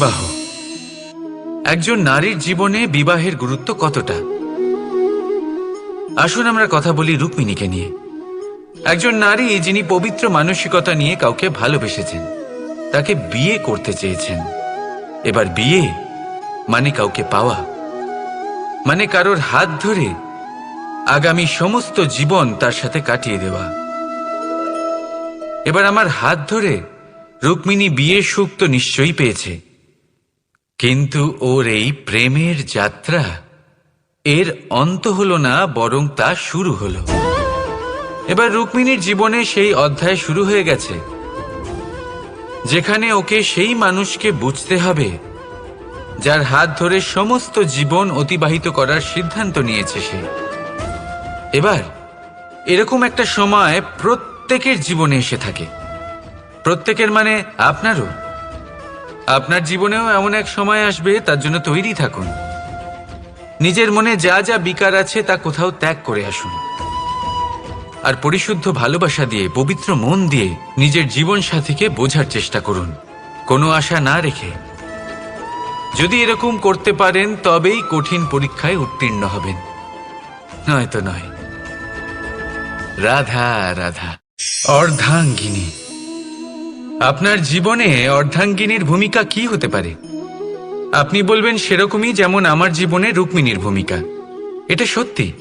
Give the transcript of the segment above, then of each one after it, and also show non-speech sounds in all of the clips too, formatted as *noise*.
বিবাহ। একজন নারীর জীবনে বিবাহের গুরুত্ব কতটা? আসুন আমরা কথা বলি রুক্মিণীকে নিয়ে। একজন নারী যিনি পবিত্র মানসিকতা নিয়ে কাউকে ভালোবেসেছেন, তাকে বিয়ে করতে চেয়েছেন। এবার বিয়ে মানে কাউকে পাওয়া মানে কারোর হাত ধরে আগামী সমস্ত জীবন তার সাথে কাটিয়ে দেওয়া। এবার আমার হাত ধরে রুক্মিণী বিয়ের সুখ তো নিশ্চয়ই পেয়েছে। কিন্তু ওর এই প্রেমের যাত্রা, এর অন্ত হলো না, বরং তা শুরু হলো। এবার রুক্মিণীর জীবনে সেই অধ্যায় শুরু হয়ে গেছে, যেখানে ওকে সেই মানুষকে বুঝতে হবে, যার হাত ধরে সমস্ত জীবন অতিবাহিত করার সিদ্ধান্ত নিয়েছে সে। এবার এরকম একটা সময় প্রত্যেকের জীবনে এসে থাকে। প্রত্যেকের মানে আপনারও। আপনার জীবনেও এমন এক সময় আসবে, তার জন্য তৈরি থাকুন। নিজের মনে যা যা বিকার আছে, তা কোথাও ত্যাগ করে আসুন। আর পরিশুদ্ধ ভালোবাসা দিয়ে, পবিত্র মন দিয়ে নিজের জীবন সাথীকে বোঝার চেষ্টা করুন। কোনো আশা না রেখে। যদি এরকম করতে পারেন, তবেই কঠিন পরীক্ষায় উত্তীর্ণ হবেন। নয়তো নয়। রাধা রাধা। অর্ধাঙ্গিনী। আপনার জীবনে অর্ধাঙ্গিনীর ভূমিকা কি হতে পারে? আপনি বলবেন সেরকমই যেমন আমার জীবনে রুক্মিণীর ভূমিকা। এটা সত্যি।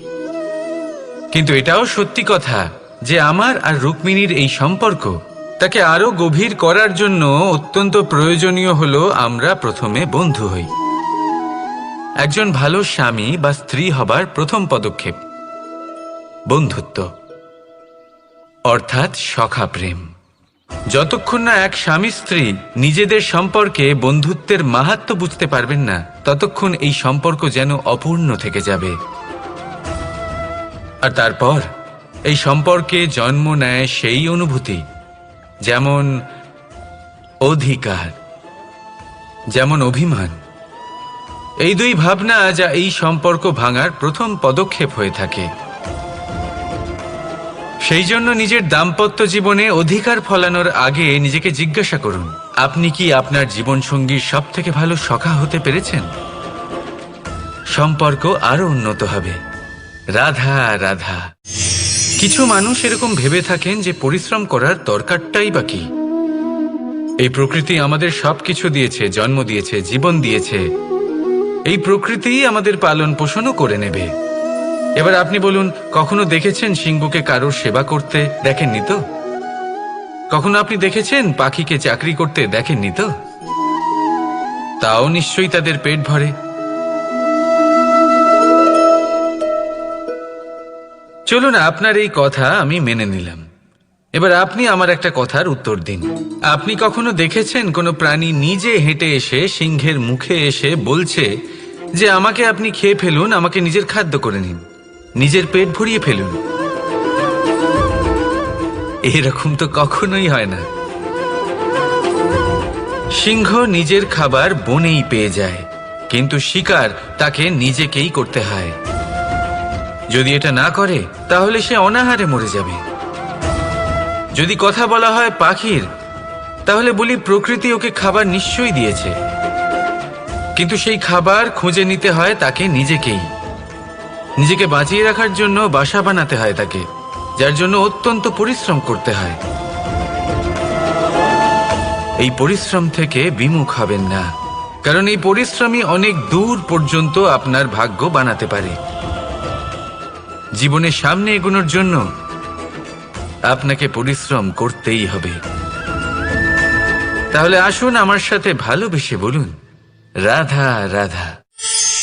কিন্তু এটাও সত্যি কথা যে আমার আর রুক্মিণীর এই সম্পর্ক তাকে আরও গভীর করার জন্য অত্যন্ত প্রয়োজনীয় হলো আমরা প্রথমে বন্ধু হই। একজন ভালো স্বামী বা স্ত্রী হবার প্রথম পদক্ষেপ। বন্ধুত্ব। অর্থাৎ সখা প্রেম। যতক্ষণ না এক স্বামী স্ত্রী নিজেদের সম্পর্কে বন্ধুত্বের মাহাত্ম বুঝতে পারবেন না, ততক্ষণ এই সম্পর্ক যেন অপূর্ণ থেকে যাবে। আর তারপর, এই সম্পর্কে জন্ম নেয় সেই অনুভূতি, যেমন অধিকার, যেমন অভিমান। এই দুই ভাবনা যা এই সম্পর্ক ভাঙার প্রথম পদক্ষেপ হয়ে থাকে। সেই জন্য নিজের দাম্পত্য জীবনে অধিকার ফলানোর আগে নিজেকে জিজ্ঞাসা করুন, আপনি কি আপনার জীবনসঙ্গীর সব থেকে ভালো সখা হতে পেরেছেন? সম্পর্ক আরও উন্নত হবে। রাধা রাধা। কিছু মানুষ এরকম ভেবে থাকেন যে পরিশ্রম করার দরকারটাই বা কি। এই প্রকৃতি আমাদের সবকিছু দিয়েছে, জন্ম দিয়েছে, জীবন দিয়েছে। এই প্রকৃতিই আমাদের পালন পোষণও করে নেবে। এবার আপনি বলুন, কখনো দেখেছেন সিংহকে কারোর সেবা করতে দেখেননি তো? কখনো আপনি দেখেছেন পাখিকে চাকরি করতে দেখেননি তো? তাও নিশ্চয়ই তাদের পেট ভরে। চলুন, আপনার এই কথা আমি মেনে নিলাম। এবার আপনি আমার একটা কথার উত্তর দিন। আপনি কখনো দেখেছেন কোনো প্রাণী নিজে হেঁটে এসে সিংহের মুখে এসে বলছে যে, আমাকে আপনি খেয়ে ফেলুন, আমাকে নিজের খাদ্য করে নিন নিজের পেট ভরিয়ে ফেলুন। এরকম তো কখনোই হয় না। সিংহ নিজের খাবার বনেই পেয়ে যায়, কিন্তু শিকার তাকে নিজেকেই করতে হয়। যদি এটা না করে, তাহলে সে অনাহারে মরে যাবে। যদি কথা বলা হয় পাখির, তাহলে বলি প্রকৃতি ওকে খাবার নিশ্চয়ই দিয়েছে। কিন্তু সেই খাবার খুঁজে নিতে হয় তাকে নিজেকেই। নিজেকে বাঁচিয়ে রাখার জন্য বাসা বানাতে হয় তাকে, যার জন্য অত্যন্ত পরিশ্রম করতে হয়। এই পরিশ্রম থেকে বিমুখ হবেন না, কারণ এই পরিশ্রমই অনেক দূর পর্যন্ত আপনার ভাগ্য বানাতে পারে। জীবনের সামনে এগোনোর জন্য আপনাকে পরিশ্রম করতেই হবে। তাহলে আসুন আমার সাথে ভালোবেসে বলুন, রাধা রাধা।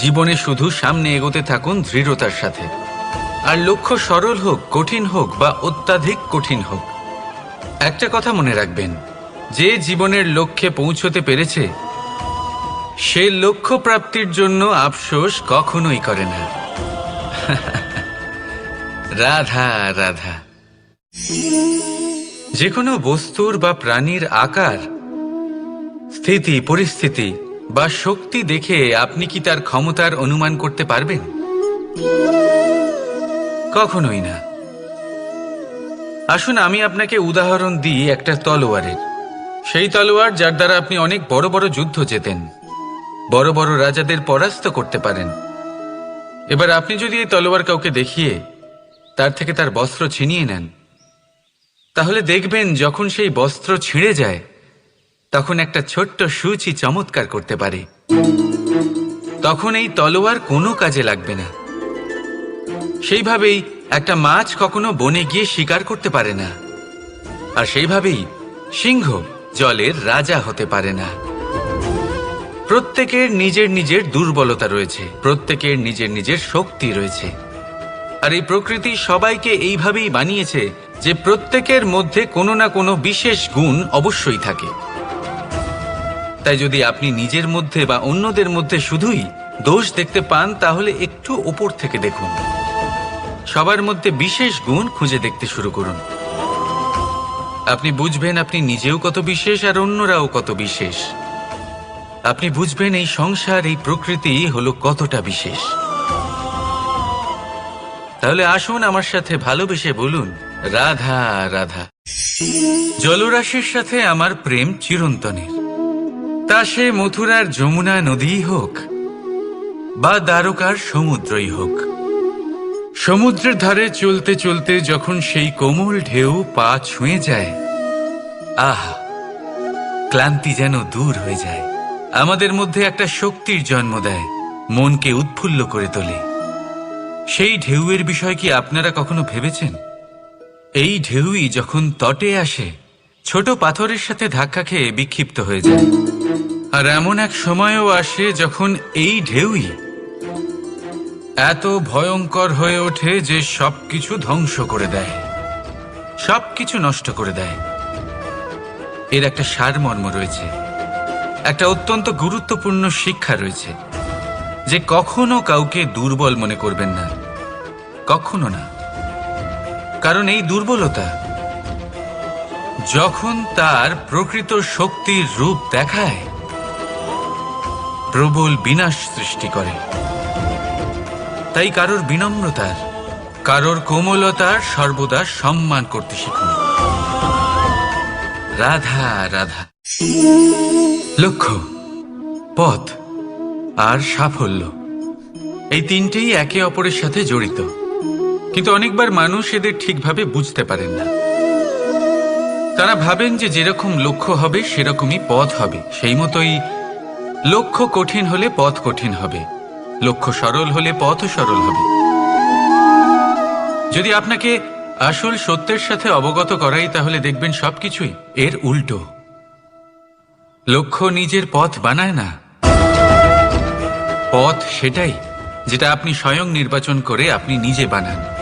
জীবনে শুধু সামনে এগোতে থাকুন দৃঢ়তার সাথে। আর লক্ষ্য সরল হোক, কঠিন হোক বা অত্যাধিক কঠিন হোক, একটা কথা মনে রাখবেন, যে জীবনের লক্ষ্যে পৌঁছতে পেরেছে, সে লক্ষ্য প্রাপ্তির জন্য আফসোস কখনোই করে না। *laughs* রাধা রাধা। যে কোনো বস্তুর বা প্রাণীর আকার, স্থিতি, পরিস্থিতি বা শক্তি দেখে আপনি কি তার ক্ষমতার অনুমান করতে পারবেন? কখনোই না। আসুন, আমি আপনাকে উদাহরণ দিই একটা তলোয়ারের। সেই তলোয়ার যার দ্বারা আপনি অনেক বড় বড় যুদ্ধ জেতেন। বড় বড় রাজাদের পরাস্ত করতে পারেন। এবার আপনি যদি এই তলোয়ার কাউকে দেখিয়ে তার থেকে তার বস্ত্র ছিনিয়ে নেন, তাহলে দেখবেন যখন সেই বস্ত্র ছিঁড়ে যায় তখন একটা ছোট্ট সূচি চমৎকার করতে পারে। তখন এই তলোয়ার কোনো কাজে লাগবে না। সেইভাবেই একটা মাছ কখনো বনে গিয়ে শিকার করতে পারে না। আর সেইভাবেই সিংহ জলের রাজা হতে পারে না। প্রত্যেকের নিজের নিজের দুর্বলতা রয়েছে, প্রত্যেকের নিজের নিজের শক্তি রয়েছে। আর এই প্রকৃতি সবাইকে এইভাবেই বানিয়েছে যে প্রত্যেকের মধ্যে কোনো না কোনো বিশেষ গুণ অবশ্যই থাকে। তাই যদি আপনি নিজের মধ্যে বা অন্যদের মধ্যে শুধুই দোষ দেখতে পান, তাহলে একটু ওপর থেকে দেখুন। সবার মধ্যে বিশেষ গুণ খুঁজে দেখতে শুরু করুন। আপনি বুঝবেন আপনি নিজেও কত বিশেষ আর অন্যরাও কত বিশেষ। আপনি বুঝবেন এই সংসার, এই প্রকৃতি হলো কতটা বিশেষ। তাহলে আসুন আমার সাথে ভালোবেসে বলুন, রাধা রাধা। জলরাশির সাথে আমার প্রেম চিরন্তনের। তা সে মথুরার যমুনা নদীই হোক বা দ্বারকার সমুদ্রই হোক। সমুদ্রের ধারে চলতে চলতে যখন সেই কোমল ঢেউ পা ছুঁয়ে যায়, আহা, ক্লান্তি যেন দূর হয়ে যায়। আমাদের মধ্যে একটা শক্তির জন্ম দেয়, মনকে উৎফুল্ল করে তোলে। সেই ঢেউয়ের বিষয় কি আপনারা কখনো ভেবেছেন? এই ঢেউই যখন তটে আসে ছোট পাথরের সাথে ধাক্কা খেয়ে বিক্ষিপ্ত হয়ে যায়। আর এমন এক সময়ও আসে যখন এই ঢেউই এত ভয়ঙ্কর হয়ে ওঠে যে সবকিছু ধ্বংস করে দেয়। সবকিছু নষ্ট করে দেয়। এর একটা সারমর্ম রয়েছে। একটা অত্যন্ত গুরুত্বপূর্ণ শিক্ষা রয়েছে যে কখনো কাউকে দুর্বল মনে করবেন না। কখনো না। কারণ এই দুর্বলতা যখন তার প্রকৃত শক্তির রূপ দেখায়, প্রবল বিনাশ সৃষ্টি করে। তাই কারোর বিনম্রতার, কারোর কোমলতার সর্বদা সম্মান করতে শিখুন। রাধা রাধা। লক্ষ্য, পথ আর সাফল্য। এই তিনটেই একে অপরের সাথে জড়িত। কিন্তু অনেকবার মানুষ এদের ঠিকভাবে বুঝতে পারেন না। তারা ভাবেন যে যেরকম লক্ষ্য হবে, সেরকমই পথ হবে। সেই মতোই লক্ষ্য কঠিন হলে পথ কঠিন হবে। লক্ষ্য সরল হলে পথও সরল হবে। যদি আপনাকে আসল সত্যের সাথে অবগত করাই, তাহলে দেখবেন সবকিছুই এর উল্টো। লক্ষ্য নিজের পথ বানায় না। পথ সেটাই, যেটা আপনি স্বয়ং নির্বাচন করে আপনি নিজে বানান।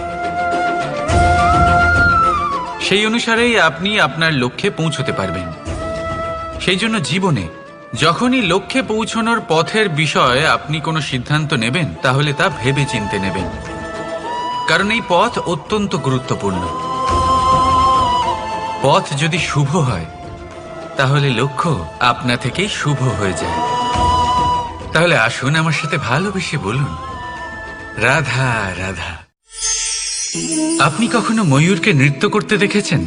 সেই অনুসারেই আপনি আপনার লক্ষ্যে পৌঁছতে পারবেন। সেই জন্য জীবনে, যখনই লক্ষ্যে পৌঁছানোর পথের বিষয়ে আপনি কোনো সিদ্ধান্ত নেবেন, তাহলে তা ভেবে চিনতে নেবেন। কারণ এই পথ অত্যন্ত গুরুত্বপূর্ণ। পথ যদি শুভ হয়, তাহলে লক্ষ্য আপনা থেকেই শুভ হয়ে যায়। তাহলে আসুন আমার সাথে ভালোবেসে বলুন, রাধা রাধা। আপনি কখনো ময়ূরকে নৃত্য করতে দেখেছেন?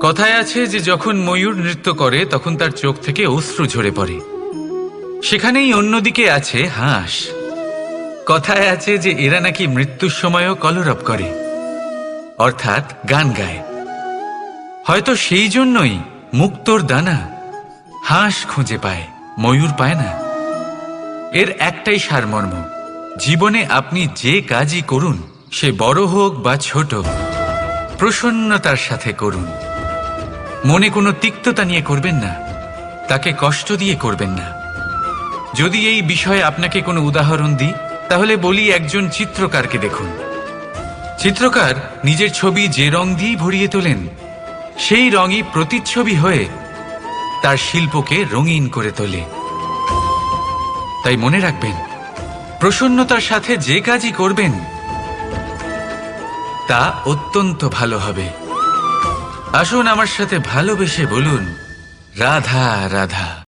কথায় আছে যে যখন ময়ূর নৃত্য করে, তখন তার চোখ থেকে অশ্রু ঝরে পড়ে। সেখানেই অন্যদিকে আছে হাঁস। কথায় আছে যে এরা নাকি মৃত্যুর সময়ও কলরব করে। অর্থাৎ গান গায়। হয়তো সেই জন্যই মুক্তোর দানা হাঁস খুঁজে পায়, ময়ূর পায় না। এর একটাই সারমর্ম, জীবনে আপনি যে কাজই করুন সে বড় হোক বা ছোট, প্রসন্নতার সাথে করুন। মনে কোনো তিক্ততা নিয়ে করবেন না, তাকে কষ্ট দিয়ে করবেন না। যদি এই বিষয়ে আপনাকে কোনো উদাহরণ দিই, তাহলে বলি একজন চিত্রকারকে দেখুন। চিত্রকার নিজের ছবি যে রং দিয়েই ভরিয়ে তোলেন, সেই রঙই প্রতিচ্ছবি হয়ে তার শিল্পকে রঙিন করে তোলে। তাই মনে রাখবেন, প্রসন্নতার সাথে যে কাজই করবেন তা অত্যন্ত ভালো হবে। আসুন আমার সাথে ভালোবেসে বলুন রাধা রাধা।